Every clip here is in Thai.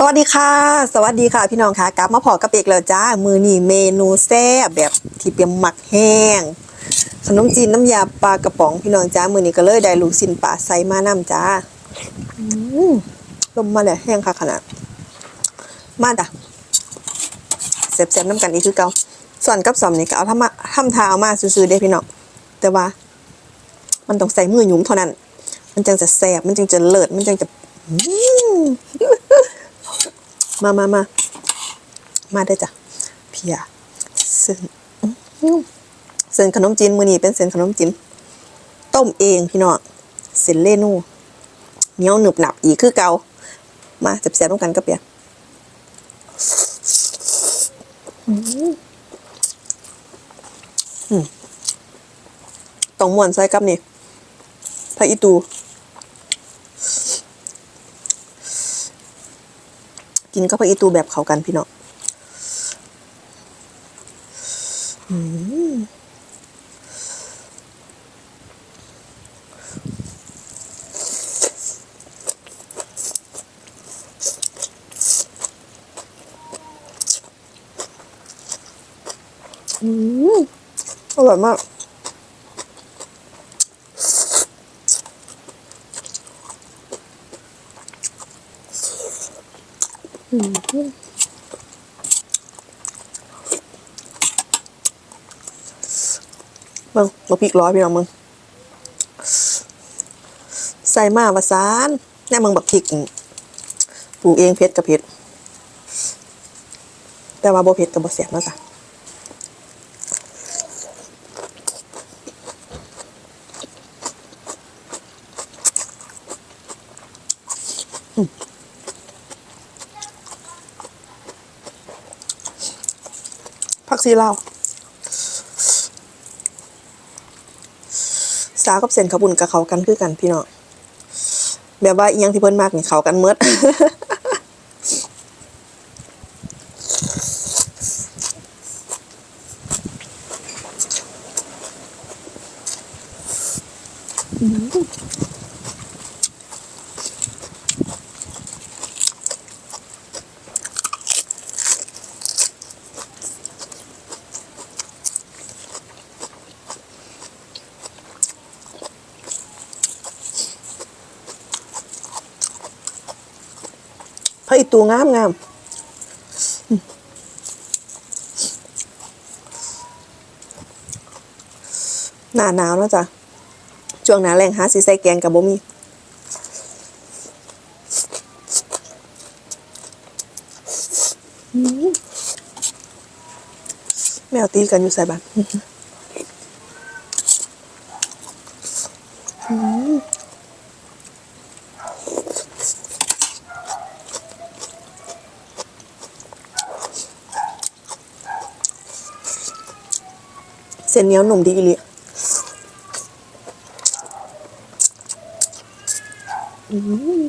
สวัสดีค่ะ สวัสดีค่ะพี่น้องค่ะกลับมาพอกับเอกแล้วจ้า มือนี่เมนูแซ่บแบบที่เปียมหมักแห้ง ขนมจีนน้ำยาปลากระป๋องพี่น้องจ้า มือนี้ก็เลยได้ลูกสินปลาใส่มาน้ำจ้าลมมาเลยแห้งค่ะขนาด มาจ้ะเสียบๆน้ำกันอีกคือเกาส่วนกับสอมนี่ก็เอาทำมาทำทาเอามาซื้อๆเด้พี่น้องแต่ว่า มันต้องใส่มือหยุมเท่านั้น มันจึงจะแซ่บมันจึงจะเลิศมันจึงจะ มามามามาได้จ้ะเพียเส้นเส้นขนมจีนมือนี้เป็นเส้นขนมจีนต้มเองพี่น้องเส้นเล่นูเหนียวหนึบหนับอีกคือเกามาแซ่บๆต้องกันกับเปียต้องม่วนใส่กับนี่ผักอีตู กินกับผักอีตูแบบเขากันพี่เน้องอืมอืมอร่อยมาก มึงมาพริกร้อยพี่น้องมึง ใส่มาวาซานแน่มึงบักพริกปลูกเองเพชรกับเพชรแต่ว่าโบเพชรกับโบเสียบนะจ้ะ ผักซีลาวสากับเส้นขาวบุญกับเขากันคือกันพี่น้องแบบว่าอียังที่เพิ่นมากนี่เขากันเมดพร อีตูงามงามหนาหนาวนะจ้ะช่วงหนาแรงหาสีใส่แกงกับบ่มีแมวตีกันอยู่ใส่บ้าน ส้นเหนียวหนุ่มดีอีหลีอืม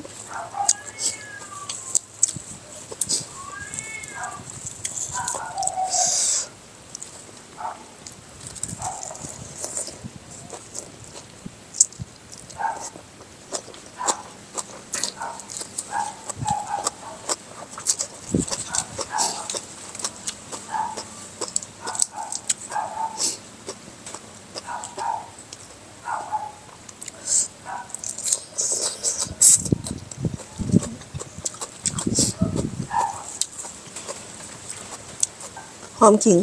อมขิง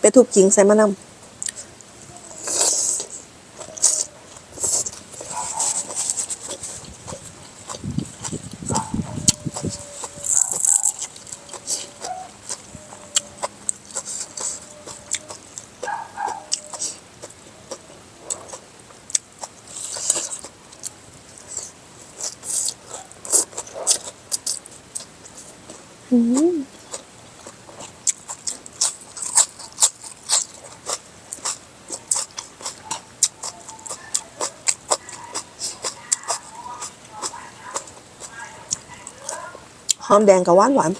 ไปทุบขิงใส่มะนาว หอมแดงกับหวานหวาน